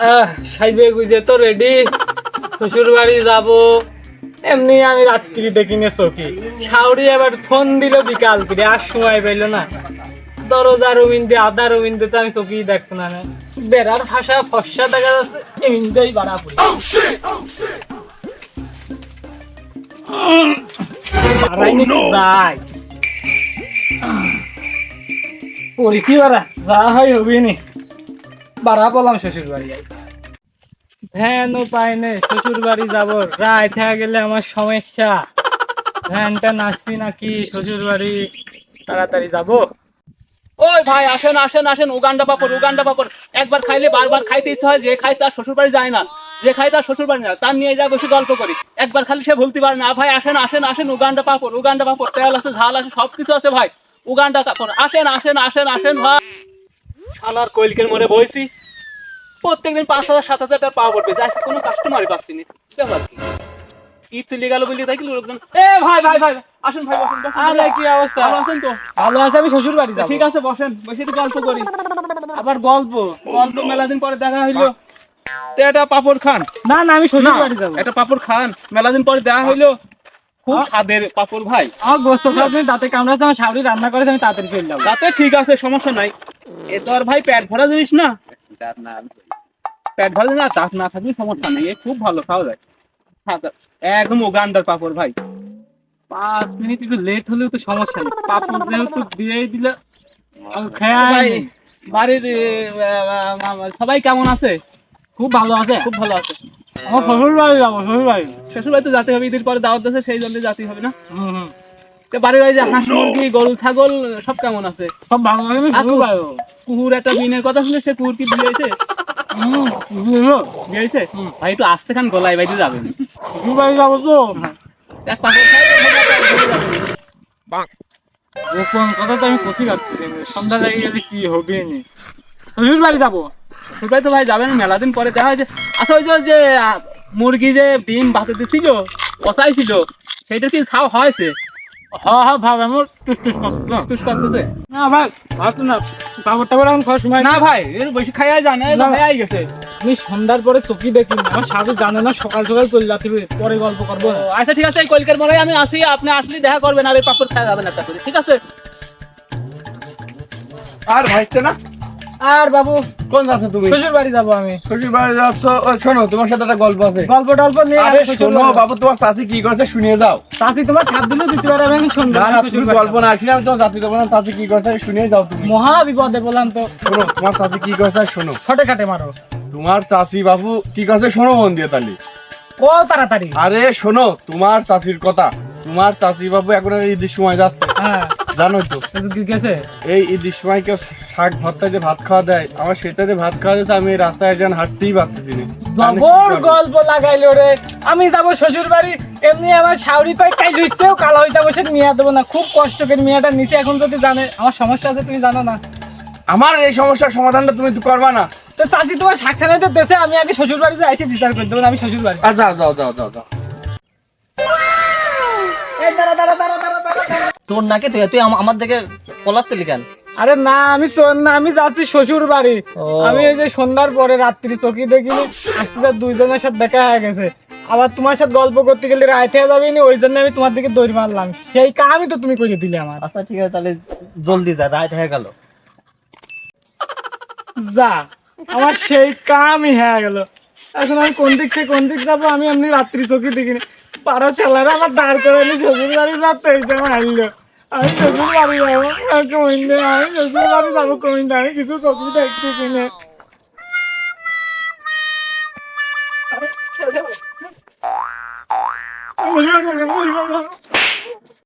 আহ, সাইজে গুজে তো রেডি শ্বশুর বাড়ি যাব। এমনি আমি রাত্রি দেখিনি চকি শাউরি এবার ফোন দিল বিকাল করে আর সময় পাইলো না। দরজা রবিন্দে আধা রবিন্দে তো আমি চকি দেখব না। না। বেড়ার ভাষা ফর্সা দেখা যাচ্ছে এমনিতেই বাড়া পড়ি। বাড়াই নাকি যাই। পড়িছি বাড়া যা হয় হবি নি। বাড়া বললাম শ্বশুর বাড়ি ভ্যানও পাই নে শ্বশুর বাড়ি যাব। রায় থেকে গেলে আমার সমস্যা। ভ্যানটা নাচবি নাকি শ্বশুর বাড়ি তাড়াতাড়ি যাব। ওই ভাই আসেন আসেন আসেন উগান্ডা পাপড় উগান্ডা পাপড়। একবার খাইলে বারবার খাইতে ইচ্ছা হয় যে খাই তার শ্বশুর বাড়ি যায় না। যে খাই তার শ্বশুর বাড়ি না তার নিয়ে যায় বসে গল্প করি। একবার খালি সে ভুলতে পারে না ভাই আসেন আসেন আসেন উগান্ডা পাপড় উগান্ডা পাপড় তেল আছে ঝাল আছে সব কিছু আছে ভাই উগান্ডা কাপড় আসেন আসেন আসেন আসেন ভাই। শালার কইলকের মরে বইছি। প্রত্যেকদিন পাঁচ হাজার সাত হাজার টাকা পাওয়া পড়বে। আজকে কোনো কাস্টমারই পাচ্ছি না। ব্যাপার কি? ঈদ চলে গেল বলি তাই কি লোকজন এ ভাই ভাই ভাই আসেন ভাই বসেন, আরে কি অবস্থা? ভালো আছেন তো? ভালো আছে আমি শ্বশুর বাড়ি যাব। ঠিক আছে বসেন। বসে একটু গল্প করি। আবার গল্প? গল্প মেলা দিন পরে দেখা হইল। তো এটা পাপড় খান। না না আমি শ্বশুর বাড়ি যাব। এটা পাপড় খান। মেলা দিন পরে দেখা হইল। খুব স্বাদের পাপড় ভাই। আমার গোস্ত খাওয়া তুমি দাঁতে কামড়াচ্ছে আমার শাউরি রান্না করেছে আমি তাড়াতাড়ি চলে যাব। তাতে ঠিক আছে সমস্যা নাই। এ তো আর ভাই পেট ভরা জিনিস না? পেট ভরা না দাঁত না থাকলে সমস্যা নেই। এ খুব ভালো খাওয়া যায়। একদম উগান্ডার পাপড় ভাই। পাঁচ মিনিট একটু লেট হলেও তো সমস্যা নেই। পাপড় যেহেতু দিয়েই দিলে। বাড়ির সবাই কেমন আছে? খুব ভালো আছে? খুব ভালো আছে। আমার শ্বশুর বাড়ি যাব শ্বশুর বাড়ি শ্বশুর বাড়িতে যেতে হবে ঈদের পরে দাওয়াত দিয়েছে সেই জন্য যেতে হবে না? হুম হুম। বাড়ির বাড়ি যে হাঁস মুরগি গরু ছাগল সব কেমন আছে? সব ভালো লাগে বাড়ি কুকুর একটা বিনের কথা শুনে সে কুকুর কি দিয়েছে ভাই একটু আসতে খান গলায় বাইতে যাবেন যাব তো। এক পাশে কথা তো আমি সন্ধ্যা গেলে কি হবে নি? শ্বশুর বাড়ি যাব? শ্বশুর বাড়ি তো ভাই যাবেন মেলা দিন পরে। দেখা হয়েছে আচ্ছা ওই যে- যে মুরগি যে ডিম ভাতে দিছিল কষাই ছিল সেইটা কি খাওয়া হয়েছে? হ্যাঁ হ্যাঁ ভাব আমার টুস টুস টুস করতেছে না ভাই ভাবতো না এখন খাওয়ার সময় না ভাই এর বেশি খাইয়া জানে না। খাইয়াই গেছে। আমি সন্ধ্যার পরে চকি দেখি। আমার জানে না সকাল সকাল চলে যাতে পরে গল্প করব। আচ্ছা ঠিক আছে এই কলকের মনে আমি আসি আপনি আসলে দেখা করবেন আর এই পাপড় খাওয়া যাবেন একটা করে ঠিক আছে? আর ভাইছে না? আর বাবু কোন যাচ্ছ তুমি? শ্বশুর বাড়ি যাব আমি। শ্বশুর বাড়ি যাচ্ছ শোনো তোমার সাথে একটা গল্প আছে। গল্প টল্প নিয়ে আরে শোনো বাবু তোমার চাষি কি করছে শুনিয়ে যাও। চাচি তোমার ছাপ দিলেও দিতে পারে আমি শুনব না তুমি গল্প না শুনে আমি তোমার জাতি দেবো না চাষি কি করছে শুনিয়ে যাও তুমি। মহা বিপদে বললাম তো। শোনো তোমার চাষি কি করছে শোনো। ছটে খাটে মারো। তোমার চাষি বাবু কি করছে শোনো মন দিয়ে তালি ও তাড়াতাড়ি। আরে শোনো তোমার চাষির কথা। তোমার চাষি বাবু এখন ঈদের সময় যাচ্ছে। হ্যাঁ। জানোই তো। কি গেছে এই ঈদের সময় কেউ শাক ভর্তায় যে ভাত খাওয়া দেয় আমার সেটাতে ভাত খাওয়া যাচ্ছে আমি রাস্তায় যেন হাঁটতেই পারতেছি না। জবর গল্প লাগাইলো রে। আমি যাব শ্বশুর বাড়ি এমনি আমার শাউরি কয় কাই লইছেও কালো হইতে বসে মিয়া দেবো না। খুব কষ্ট করে মিয়াটা নিচে এখন যদি জানে আমার সমস্যা আছে তুমি জানো না। আমার এই সমস্যার সমাধানটা তুমি তো করবা না। তো চাচি তোমার সাক্ষাৎ দেশে আমি আগে শ্বশুর বাড়িতে আইসি বিচার করে দেবো আমি শ্বশুর বাড়ি আচ্ছা যাও যাও যাও যাও তোর নাকি তুই তুই আমার দিকে পলাচ্ছিলি কেন? আরে না আমি চোর না আমি যাচ্ছি শ্বশুর বাড়ি। আমি এই যে সন্ধ্যার পরে রাত্রি চকি দেখিনি আজকে দুইজনের সাথে দেখা হয়ে গেছে। আবার তোমার সাথে গল্প করতে গেলে রায় থেকে যাবে ওই জন্য আমি তোমার দিকে দৌড় মারলাম। সেই কামই তো তুমি করে দিলে আমার। আচ্ছা ঠিক আছে তাহলে জলদি যা রাত হয়ে গেল। যা আমার সেই কামই হয়ে গেল। এখন আমি কোন দিক থেকে কোন দিক যাব আমি এমনি রাত্রি চোখে দেখিনি। পাড়া ছেলেরা আমার দাঁড় করে আমি শ্বশুর বাড়ি যাতে এইটা মারলো আমি শ্বশুর বাড়ি যাব কমিন্দে আমি শ্বশুর বাড়ি যাব কমিন্দে আমি কিছু সবজি দেখতেছি না দাও।